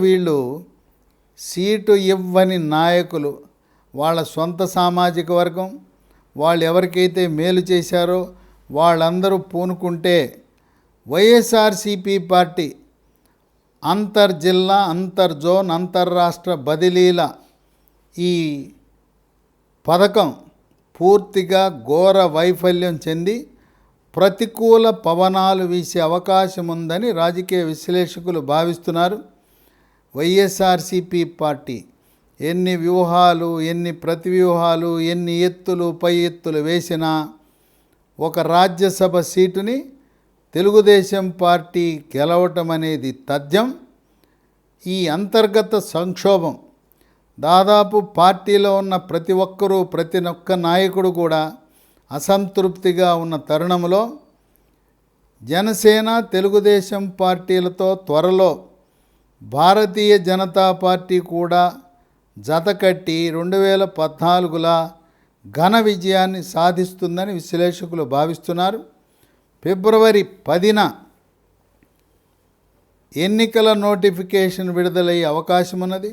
వీళ్ళు సీటు ఇవ్వని నాయకులు వాళ్ళ సొంత సామాజిక వర్గం వాళ్ళు ఎవరికైతే మేలు చేశారో వాళ్ళందరూ పూనుకుంటే వైఎస్ఆర్సీపీ పార్టీ అంతర్జిల్లా అంతర్జోన్ అంతర్రాష్ట్ర బదిలీల ఈ పథకం పూర్తిగా ఘోర వైఫల్యం చెంది ప్రతికూల పవనాలు వీసే అవకాశం ఉందని రాజకీయ విశ్లేషకులు భావిస్తున్నారు. వైఎస్ఆర్సిపి పార్టీ ఎన్ని వ్యూహాలు ఎన్ని ప్రతివ్యూహాలు ఎన్ని ఎత్తులు పై ఎత్తులు వేసినా ఒక రాజ్యసభ సీటుని తెలుగుదేశం పార్టీ గెలవటం అనేది తథ్యం. ఈ అంతర్గత సంక్షోభం దాదాపు పార్టీలో ఉన్న ప్రతి ఒక్కరూ ప్రతి ఒక్క నాయకుడు కూడా అసంతృప్తిగా ఉన్న తరుణంలో జనసేన తెలుగుదేశం పార్టీలతో త్వరలో భారతీయ జనతా పార్టీ కూడా జతకట్టి రెండు వేల పద్నాలుగులా ఘన విజయాన్ని సాధిస్తుందని విశ్లేషకులు భావిస్తున్నారు. ఫిబ్రవరి పదిన ఎన్నికల నోటిఫికేషన్ విడుదలయ్యే అవకాశం ఉన్నది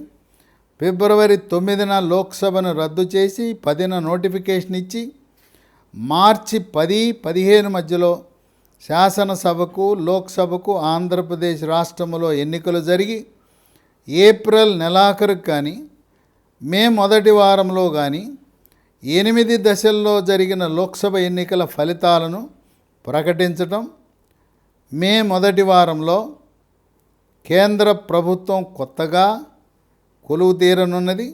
ఫిబ్రవరి తొమ్మిదిన లోక్సభను రద్దు చేసి పదిన నోటిఫికేషన్ ఇచ్చి మార్చి పది పదిహేను మధ్యలో శాసనసభకు లోక్సభకు ఆంధ్రప్రదేశ్ రాష్ట్రంలో ఎన్నికలు జరిగి ఏప్రిల్ నెలాఖరుకు కానీ మే మొదటి వారంలో కానీ ఎనిమిది దశల్లో జరిగిన లోక్సభ ఎన్నికల ఫలితాలను ప్రకటించటం మే మొదటి వారంలో కేంద్ర ప్రభుత్వం కొత్తగా కొలువు తీరనున్నది.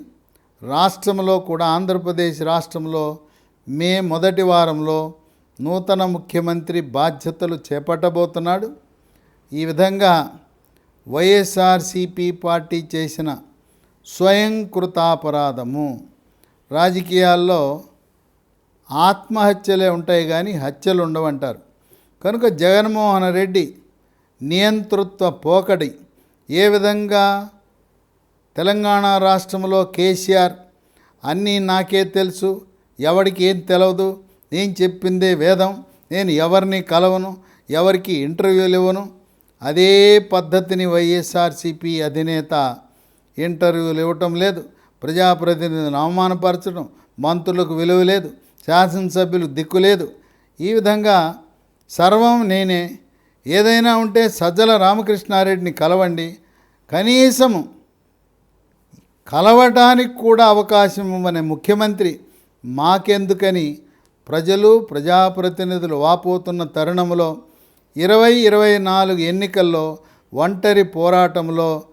రాష్ట్రంలో కూడా ఆంధ్రప్రదేశ్ రాష్ట్రంలో మే మొదటి వారంలో నూతన ముఖ్యమంత్రి బాధ్యతలు చేపట్టబోతున్నాడు. ఈ విధంగా వైఎస్ఆర్సిపి పార్టీ చేసిన స్వయంకృతాపరాధము రాజకీయాల్లో ఆత్మహత్యలే ఉంటాయి కానీ హత్యలు ఉండవంటారు. కనుక జగన్మోహన్ రెడ్డి నియంతృత్వ పోకడి ఏ విధంగా తెలంగాణ రాష్ట్రంలో కేసీఆర్ అన్నీ నాకే తెలుసు ఎవడికి ఏం తెలవదు నేను చెప్పిందే వేదం నేను ఎవరిని కలవను ఎవరికి ఇంటర్వ్యూలు ఇవ్వను అదే పద్ధతిని వైఎస్ఆర్సిపి అధినేత ఇంటర్వ్యూలు ఇవ్వటం లేదు. ప్రజాప్రతినిధులను అవమానపరచడం మంత్రులకు విలువ లేదు. శాసనసభ్యులు దిక్కు లేదు. ఈ విధంగా సర్వం నేనే. ఏదైనా ఉంటే సజ్జల రామకృష్ణారెడ్డిని కలవండి. కనీసము కలవటానికి కూడా అవకాశం ఇవ్వని ముఖ్యమంత్రి మాకెందుకని ప్రజలు ప్రజాప్రతినిధులు వాపోతున్న తరుణంలో ఇరవై ఇరవై నాలుగు ఎన్నికల్లో ఒంటరి పోరాటంలో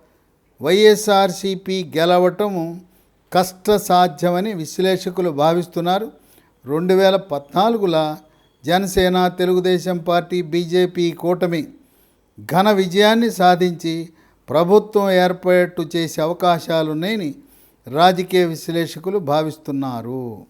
వైఎస్ఆర్సిపి గెలవటం కష్టసాధ్యమని విశ్లేషకులు భావిస్తున్నారు. రెండు వేల పద్నాలుగులో జనసేన తెలుగుదేశం పార్టీ బీజేపీ కూటమి ఘన విజయాన్ని సాధించి ప్రభుత్వం ఏర్పాటు చేసే అవకాశాలున్నాయని రాజకీయ విశ్లేషకులు భావిస్తున్నారు.